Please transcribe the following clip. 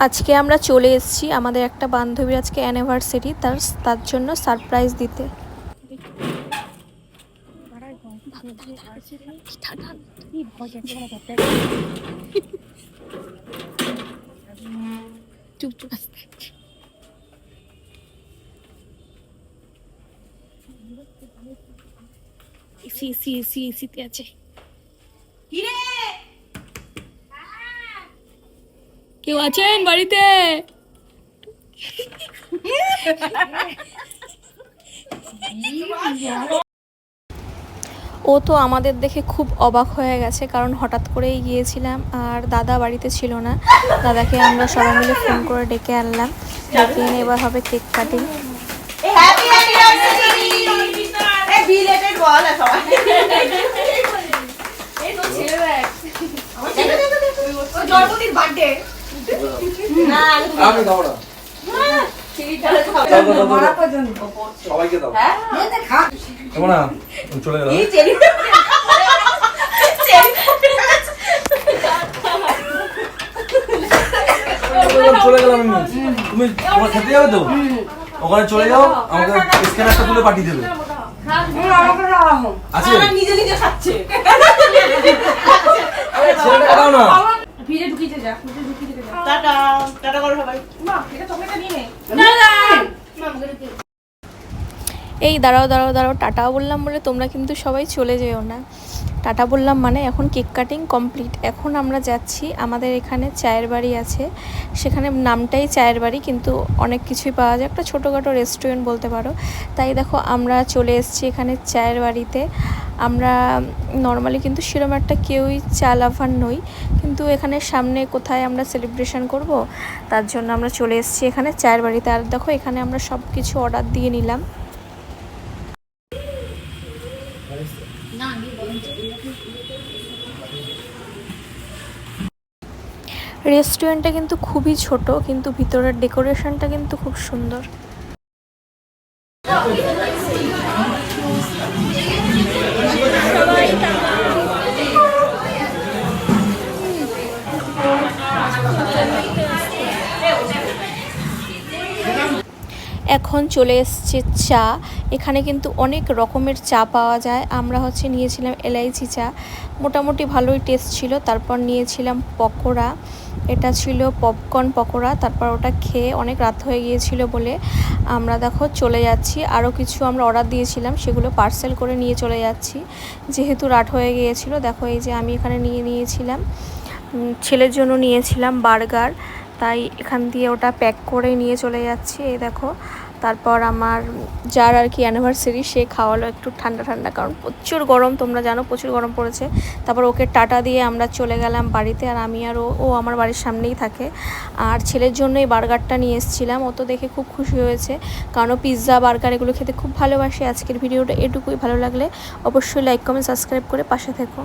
আজকে আমরা চলে এসেছি আমাদের একটা বান্ধবীর আজকে অ্যানিভার্সারি তার তার জন্য সারপ্রাইজ দিতে এসি এসি এসি এসিতে আছে কেউ আছেন বাড়িতে? ও তো আমাদের দেখে খুব অবাক হয়ে গেছে কারণ হঠাৎ করেই গিয়েছিলাম আর দাদা বাড়িতে ছিল না। দাদাকে আমরা সবাই মিলে ফোন করে ডেকে আনলাম। ডেকে এনে এবার হবে কেক কাটিং। হ্যাপি অ্যানিভার্সারি এই বিলেটেড বল আর সবাই। এই তো ছেলে দেখ জন্মদিন বার্থডে আমি দাও না সবাইকে দাও। কেমন চলে গেল চলে গেলাম তুমি তোমার খেতে যাবে তো? ওখানে চলে যাও আমাকে স্ক্যানারটা তুলে পাঠিয়ে দেবে। আছে। নিজে নিজে খাচ্ছে। দাও না। টাটা টাটা করো সবাই। এই দাঁড়াও দাঁড়াও দাঁড়াও টাটা বললাম বলে তোমরা কিন্তু সবাই চলে যেও না। টাটা বললাম মানে এখন কেক কাটিং কমপ্লিট। এখন আমরা যাচ্ছি আমাদের এখানে চায়ের বাড়ি আছে। সেখানে নামটাই চায়ের বাড়ি কিন্তু অনেক কিছুই পাওয়া যায়। একটা ছোটোখাটো রেস্টুরেন্ট বলতে পারো। তাই দেখো আমরা চলে এসেছি এখানে চায়ের বাড়িতে। আমরা নর্মালি কিন্তু সেরকম একটা কেউই চা লাভার নই। কিন্তু এখানে সামনে কোথায় আমরা সেলিব্রেশন করব, তার জন্য আমরা চলে এসেছি এখানে চায়ের বাড়িতে। আর দেখো, এখানে আমরা সব কিছু অর্ডার দিয়ে নিলাম। রেস্টুরেন্টটা কিন্তু খুবই ছোট, কিন্তু ভিতরের ডেকোরেশনটা কিন্তু খুব সুন্দর। এখন চলে এসছে চা। এখানে কিন্তু অনেক রকমের চা পাওয়া যায়। আমরা হচ্ছে নিয়েছিলাম এলাইচি চা। মোটামুটি ভালোই টেস্ট ছিল। তারপর নিয়েছিলাম পকোড়া। এটা ছিল পপকর্ন পকোড়া। তারপর ওটা খেয়ে অনেক রাত হয়ে গিয়েছিল বলে আমরা দেখো চলে যাচ্ছি। আরও কিছু আমরা অর্ডার দিয়েছিলাম, সেগুলো পার্সেল করে নিয়ে চলে যাচ্ছি। যেহেতু রাত হয়ে গিয়েছিল, দেখো এই যে আমি এখানে নিয়ে নিয়েছিলাম। ছেলের জন্য নিয়েছিলাম বার্গার তাই এখান দিয়ে ওটা প্যাক করে নিয়ে চলে যাচ্ছি, এই দেখো। তারপর আমার যার আর কি অ্যানিভার্সারি সে খাওয়ালো একটু ঠান্ডা ঠান্ডা, কারণ প্রচুর গরম, তোমরা জানো প্রচুর গরম পড়েছে। তারপর ওকে টাটা দিয়ে আমরা চলে গেলাম বাড়িতে, আর আমি আর ও আমার বাড়ির সামনেই থাকে। আর ছেলের জন্য এই বার্গারটা নিয়ে এসেছিলাম, ও তো দেখে খুব খুশি হয়েছে, কারণ পিৎজা বার্গার এগুলো খেতে খুব ভালোবাসে। আজকের ভিডিওটা এটুকুই, ভালো লাগলে অবশ্যই লাইক কমেন্ট সাবস্ক্রাইব করে পাশে থেকো।